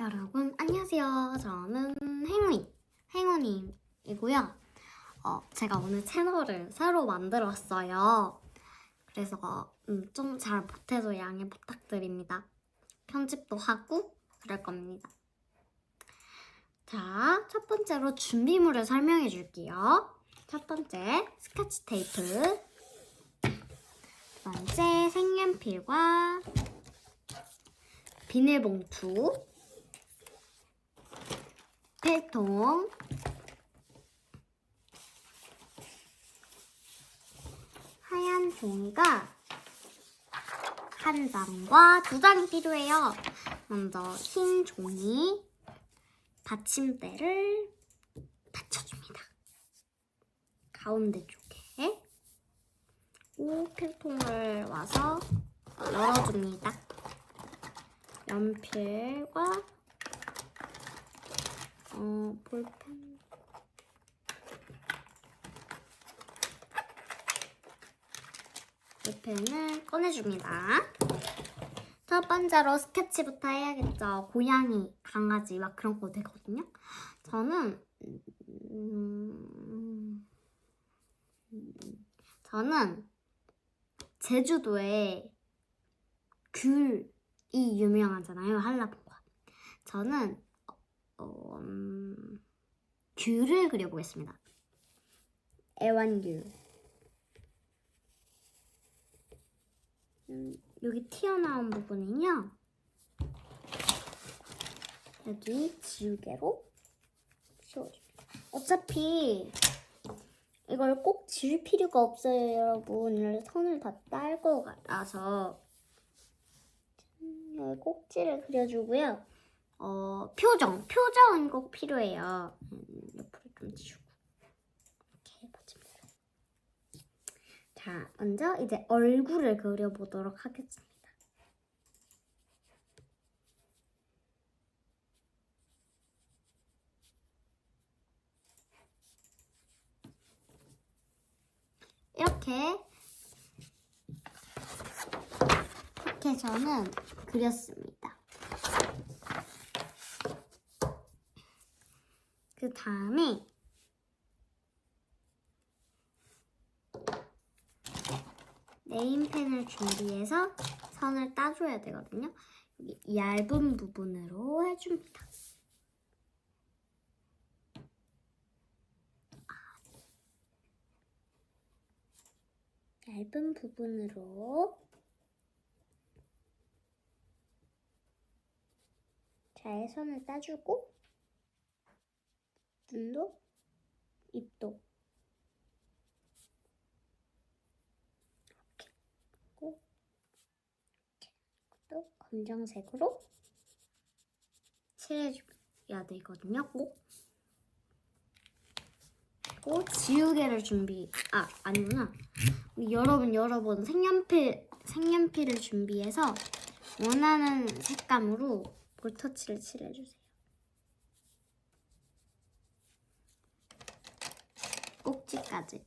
여러분 안녕하세요. 저는 행운이 행운이이고요. 어, 제가 오늘 채널을 새로 만들었어요. 그래서 음, 좀잘 못해서 양해 부탁드립니다. 편집도 하고 그럴 겁니다. 자, 첫 번째로 준비물을 설명해 줄게요. 첫 번째 스카치 테이프, 두 번째 색연필과 비닐봉투, 필통, 하얀 종이가 한 장과 두 장이 필요해요. 먼저 흰 종이 받침대를 받쳐줍니다. 가운데 쪽에 오 필통을 와서 열어줍니다. 연필과 어, 볼펜 볼펜을 꺼내줍니다. 첫 번째로 스케치부터 해야겠죠. 고양이, 강아지 막 그런 거 되거든요. 저는 음, 저는 제주도에 귤이 유명하잖아요. 한라봉과. 저는 어, 음, 귤을 그려보겠습니다. 애완귤. 음, 여기 튀어나온 부분은요. 여기 지우개로 지워줍니다. 어차피 이걸 꼭 지울 필요가 없어요, 여러분. 선을 다 딸거 같아서 여기 꼭지를 그려주고요. 어, 표정. 표정은 꼭 필요해요. 음, 옆으로 좀 지우고. 이렇게 해봐줍니다. 자, 먼저 이제 얼굴을 그려보도록 하겠습니다. 이렇게 이렇게 저는 그렸습니다. 그 다음에 네임펜을 준비해서 선을 따줘야 되거든요. 여기 얇은 부분으로 해줍니다. 얇은 부분으로 잘 선을 따주고 눈도 입도 이렇게 하고 또 검정색으로 칠해줘야 되거든요. 꼭 그리고 지우개를 준비 아 아니구나 여러분 여러분 색연필 색연필을 준비해서 원하는 색감으로 볼터치를 칠해주세요. 꼭지까지.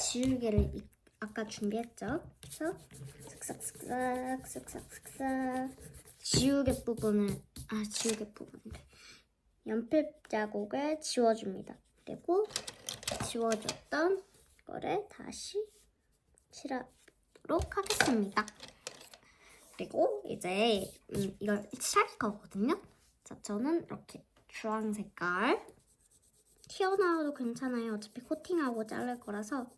지우개를 이- 아까 준비했죠? 그래서 슥싹슥싹 슥싹슥싹 지우개 부분을 아 지우개 부분인데 연필 자국을 지워줍니다. 그리고 지워줬던 거를 다시 칠하도록 하겠습니다. 그리고 이제 음, 이걸 칠할 거거든요. 자, 저는 이렇게 주황 색깔 튀어나와도 괜찮아요. 어차피 코팅하고 자를 거라서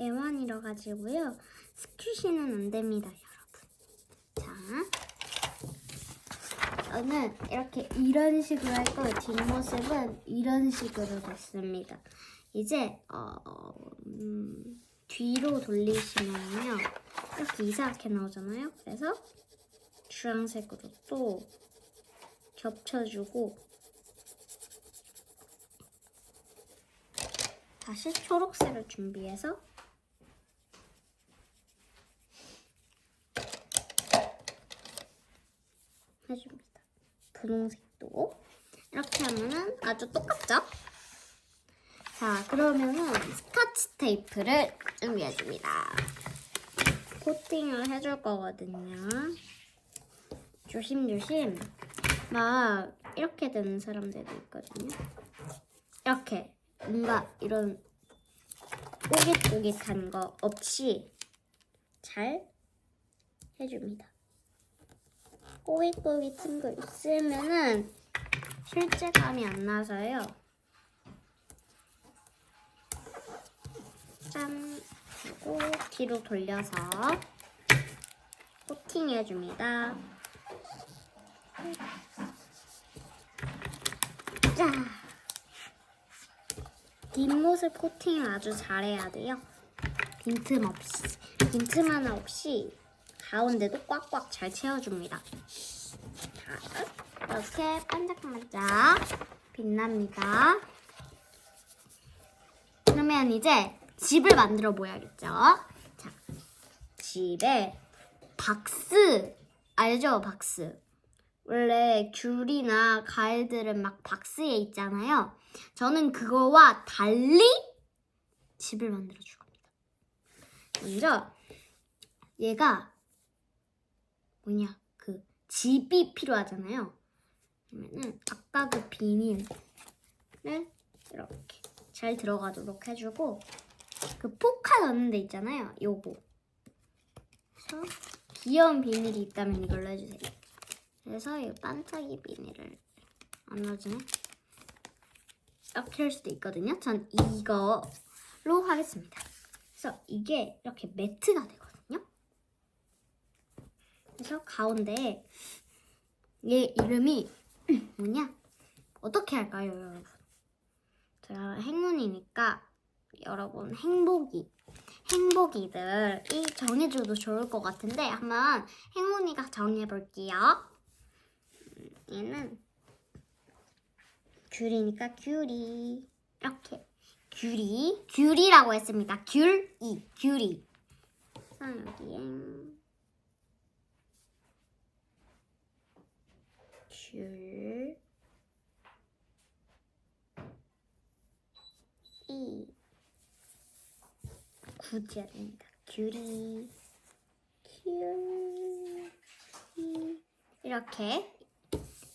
애완이라 가지고요. 스퀴시는 안 됩니다, 여러분. 자, 저는 이렇게 이런 식으로 할 거예요. 뒷모습은 이런 식으로 됐습니다. 이제 어, 음, 뒤로 돌리시면요. 이렇게 이상하게 나오잖아요. 그래서 주황색으로 또 겹쳐주고 다시 초록색을 준비해서 해줍니다. 분홍색도 이렇게 하면은 아주 똑같죠? 자, 그러면은 스카치 테이프를 준비해줍니다. 코팅을 해줄 거거든요. 조심조심. 막 이렇게 되는 사람들도 있거든요. 이렇게 뭔가 이런 꼬깃꼬깃한 거 없이 잘 해줍니다. 꼬깃꼬깃한 거 있으면은 실제감이 안 나서요. 짠! 그리고 뒤로 돌려서 코팅해 줍니다. 자! 뒷모습 코팅을 아주 잘해야 돼요. 빈틈 없이, 빈틈 하나 없이 가운데도 꽉꽉 잘 채워줍니다. 자, 이렇게 반짝반짝 빛납니다. 그러면 이제 집을 만들어 보야겠죠? 자, 집에 박스 알죠? 박스. 원래 귤이나 과일들은 막 박스에 있잖아요. 저는 그거와 달리 집을 만들어 줄 겁니다. 먼저 얘가 뭐냐 그 집이 필요하잖아요. 그러면은 아까 그 비닐을 이렇게 잘 들어가도록 해주고 그 포카 넣는 데 있잖아요. 요거. 그래서 귀여운 비닐이 있다면 이걸로 해주세요. 그래서 이 반짝이 비닐을 안 넣어지네. 이렇게 할 수도 있거든요. 전 이거로 하겠습니다. 그래서 이게 이렇게 매트가 되거든요. 그래서 가운데 얘 이름이 뭐냐? 어떻게 할까요, 여러분? 제가 행운이니까 여러분 행복이 행복이들이 정해줘도 좋을 것 같은데 한번 행운이가 정해볼게요. 음, 얘는 귤이니까 귤이 이렇게 귤이 귤이라고 했습니다. 귤이 귤이. 그래서 여기에 귤 이. 굳이 해야 됩니다. 귤이 귤이 이렇게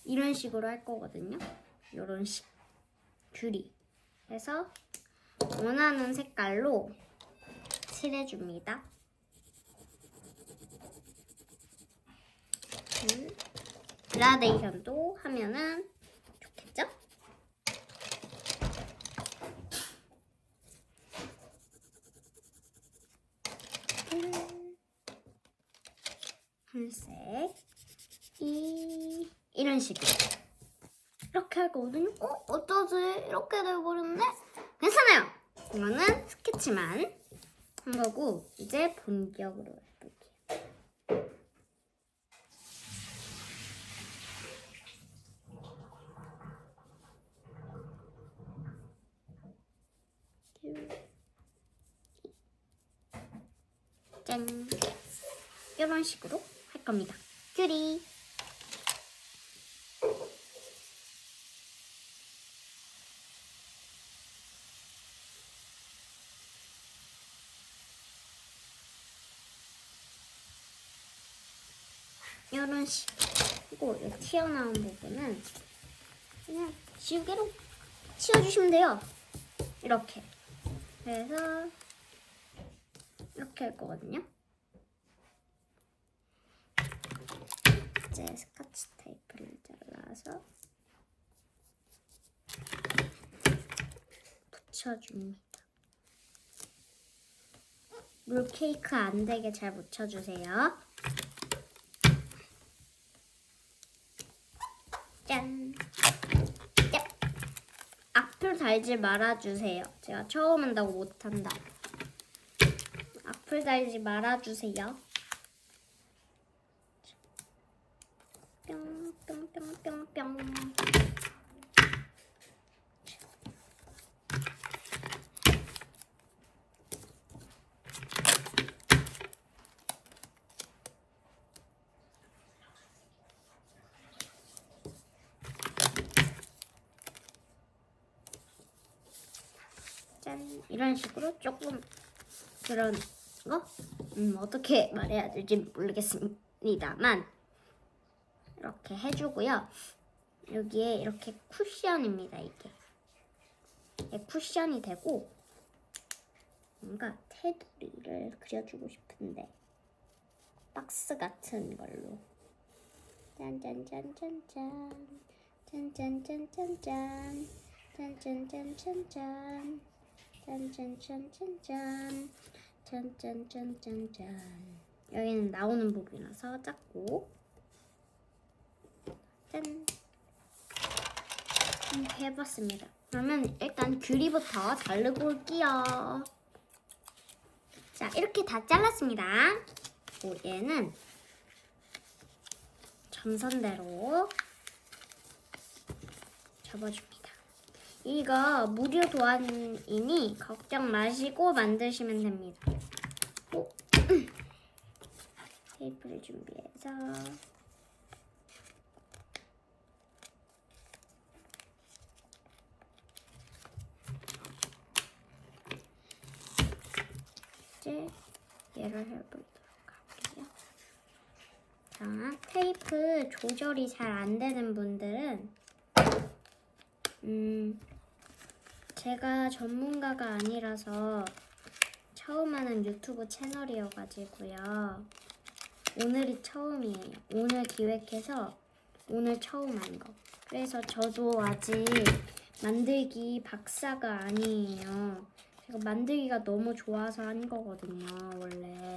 이런 식으로 할 거거든요. 이런 식 귤이 해서 원하는 색깔로 칠해줍니다. 음, 그라데이션도 하면은 좋겠죠? 음, 한색 이 이런 식으로 이렇게 할 거거든요. 어 어쩌지 이렇게 돼버렸는데 괜찮아요. 이거는 스케치만 한 거고 이제 본격으로 해볼게요. 짠 이런 식으로 할 겁니다. 큐리 이런 이 튀어나온 부분은 그냥 지우개로 치워주시면 돼요. 이렇게. 그래서 이렇게 할 거거든요. 이제 스카치 테이프를 잘라서 붙여줍니다. 물 케이크 안 되게 잘 묻혀주세요. 짠. 짠. 앞을 달지 말아주세요. 제가 처음 한다고 못한다. 앞을 달지 말아주세요. 뿅뿅뿅뿅뿅. 짠. 이런 식으로 조금 그런 거? 음, 어떻게 말해야 될지 모르겠습니다만. 이렇게 해주고요. 여기에 이렇게 쿠션입니다. 이게. 이게 쿠션이 되고 뭔가 테두리를 그려주고 싶은데. 박스 같은 걸로. 짠짠짠짠짠. 짠짠짠짠짠. 짠짠짠짠짠 짠짠짠짠짠 짠짠짠짠짠 여기는 나오는 부분이라서 작고 짠 해봤습니다. 그러면 일단 귤이부터 자르고 올게요. 자 이렇게 다 잘랐습니다. 그리고 얘는 점선대로 접어줍니다. 이거 무료 도안이니 걱정 마시고 만드시면 됩니다. 오. 테이프를 준비해서 이제 얘를 할게요. 자, 테이프 조절이 잘 안 되는 분들은 음, 제가 전문가가 아니라서 처음 하는 유튜브 채널이어가지고요. 오늘이 처음이에요. 오늘 기획해서 오늘 처음 한 거. 그래서 저도 아직 만들기 박사가 아니에요. 제가 만들기가 너무 좋아서 한 거거든요, 원래.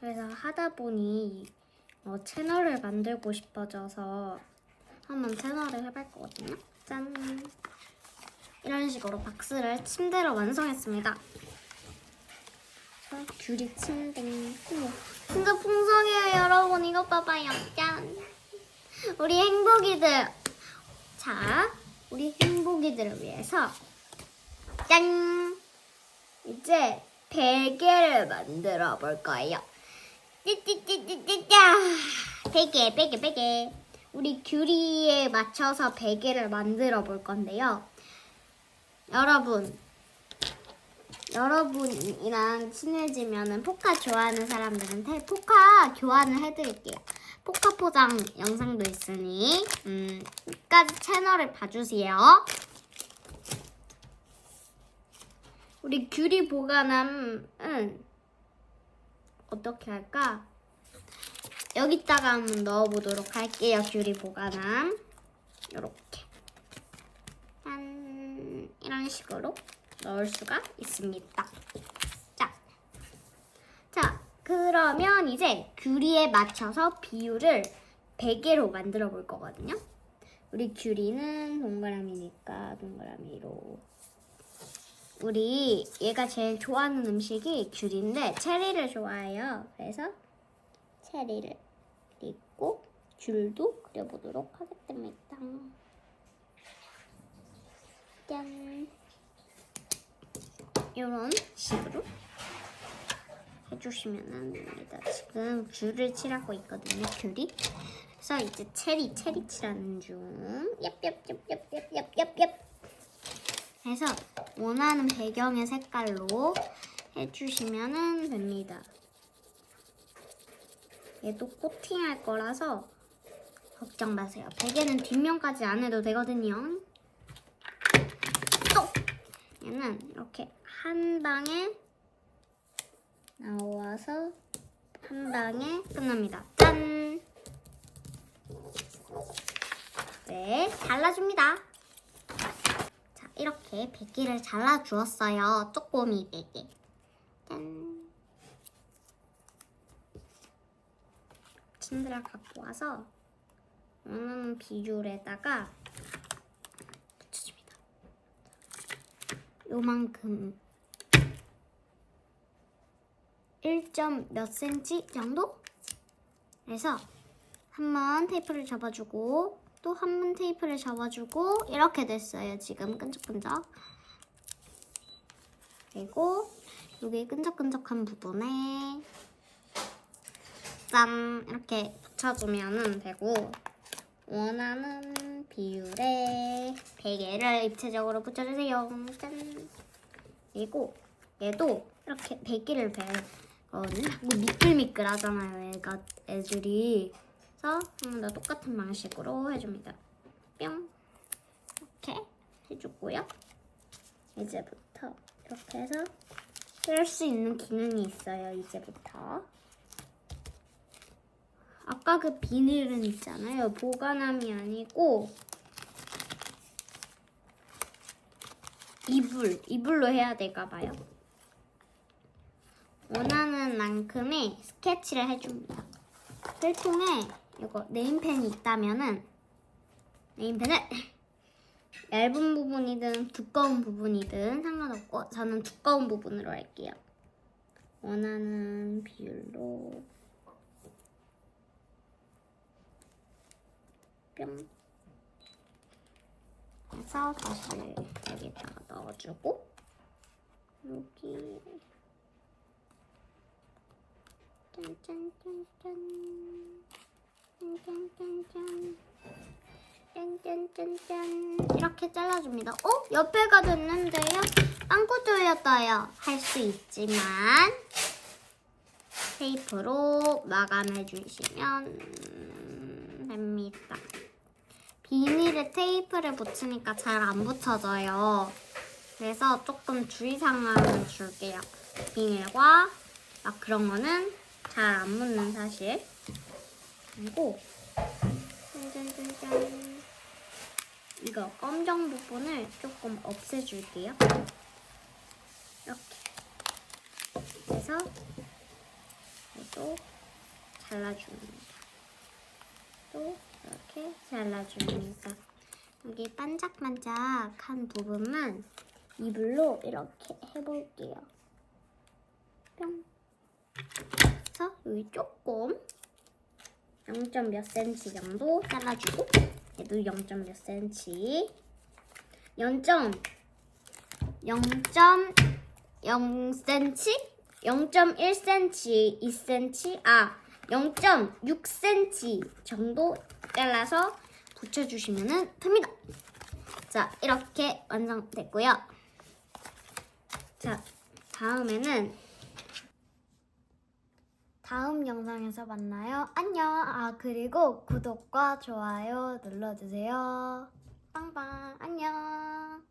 그래서 하다 보니 어, 채널을 만들고 싶어져서 한번 채널을 해볼 거거든요. 짠! 이런 식으로 박스를 침대로 완성했습니다. 저 귤이 침대. 우와, 진짜 풍성해요, 여러분. 이것 봐봐요. 짠! 우리 행복이들. 자, 우리 행복이들을 위해서 짠! 이제 베개를 만들어 볼 거예요. 띠띠띠띠띠짜! 베개, 베개, 베개. 우리 규리에 맞춰서 베개를 만들어 볼 건데요. 여러분, 여러분이랑 친해지면은 포카 좋아하는 사람들한테 포카 교환을 해드릴게요. 포카 포장 영상도 있으니 음, 끝까지 채널을 봐주세요. 우리 규리 보관함은 어떻게 할까? 여기다가 한번 넣어보도록 할게요. 귤이 보관함. 이렇게. 짠. 이런 식으로 넣을 수가 있습니다. 자. 자, 그러면 이제 귤이에 맞춰서 비율을 100개로 만들어 볼 거거든요. 우리 귤이는 동그라미니까 동그라미로. 우리 얘가 제일 좋아하는 음식이 귤인데 체리를 좋아해요. 그래서 체리를 그리고 귤도 그려보도록 하겠습니다. 짠. 이런 식으로 해주시면 됩니다. 지금 귤을 칠하고 있거든요. 귤이. 그래서 이제 체리 체리 칠하는 중. 얍얍얍얍얍얍얍얍. 해서 원하는 배경의 색깔로 해주시면 됩니다. 얘도 코팅할 거라서 걱정 마세요. 베개는 뒷면까지 안 해도 되거든요. 또! 얘는 이렇게 한 방에 나와서 한 방에 끝납니다. 짠! 네, 잘라줍니다. 자, 이렇게 베개를 잘라주었어요. 쪼꼬미 베개. 짠! 침대를 갖고 와서 원하는 비율에다가 붙여줍니다. 요만큼 1점 몇 센치 정도? 그래서 한 번 테이프를 접어주고 또 한 번 테이프를 접어주고 이렇게 됐어요. 지금 끈적끈적. 그리고 여기 끈적끈적한 부분에 짠 이렇게 붙여주면 되고 원하는 비율에 베개를 입체적으로 붙여주세요. 짠. 그리고 얘도 이렇게 베개를 베거든요. 뭐 미끌미끌하잖아요. 애가 애들이. 그래서 한번 더 똑같은 방식으로 해줍니다. 뿅. 이렇게 해주고요. 이제부터 이렇게 해서 뺄수 있는 기능이 있어요. 이제부터. 아까 그 비닐은 있잖아요. 보관함이 아니고 이불, 이불로 해야 될까 봐요. 원하는 만큼의 스케치를 해줍니다. 필통에 이거 네임펜이 있다면은 네임펜을 얇은 부분이든 두꺼운 부분이든 상관없고 저는 두꺼운 부분으로 할게요. 원하는 비율로 뿅 해서 다시 여기다가 넣어주고 여기 짠짠짠짠 짠짠짠짠 짠짠짠짠 이렇게 잘라줍니다. 어? 옆에가 됐는데요? 빵꾸뚫렸어요. 할 수 있지만 테이프로 마감해 주시면 됩니다. 비닐에 테이프를 붙이니까 잘 안 붙여져요. 그래서 조금 주의사항을 줄게요. 비닐과 막 그런 거는 잘안 붙는 사실. 그리고 짠짠짠짠 이거 검정 부분을 조금 없애줄게요. 이렇게 그래서 또 잘라줍니다. 또 이렇게 잘라줍니다. 여기 반짝반짝한 부분만 이불로 이렇게 해볼게요. 뿅. 그래서 여기 조금 0. 몇 센치 정도 잘라주고 얘도 0. 몇 센치 0. 0.0cm 0.1cm 2cm 아 0.6cm 정도 잘라서 붙여주시면 됩니다. 자 이렇게 완성됐고요. 자 다음에는 다음 영상에서 만나요. 안녕. 아, 그리고 구독과 좋아요 눌러주세요. 빵빵. 안녕.